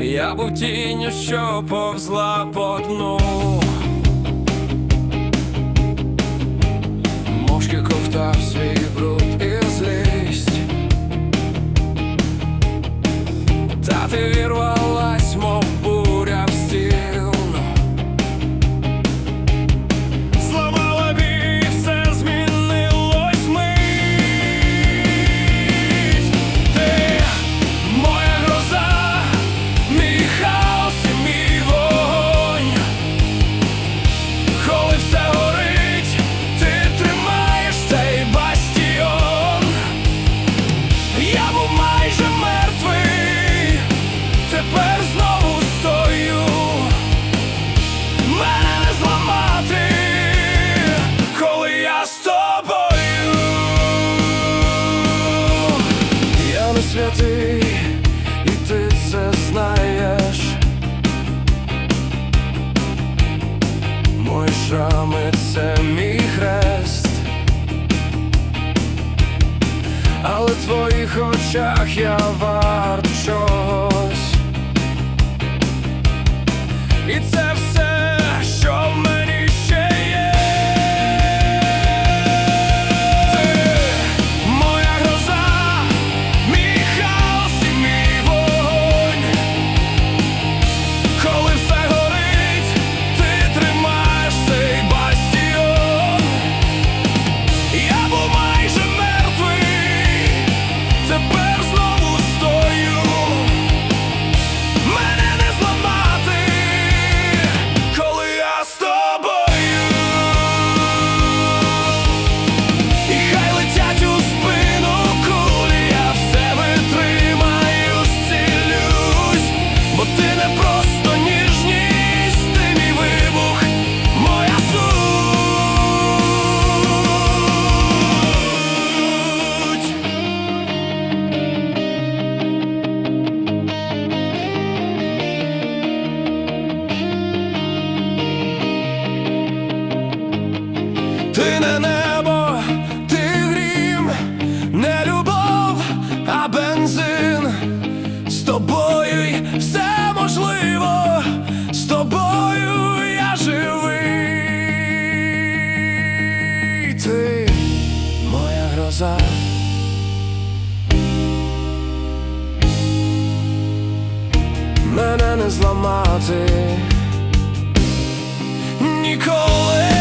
Я був тінню, що повзла по дну. Мовчки ковтав свій бруд і злість. Та ти вірвалась святий, і ти це знаєш, мої шрами це мій хрест, але в твоїх очах я варт не зламати ніколи.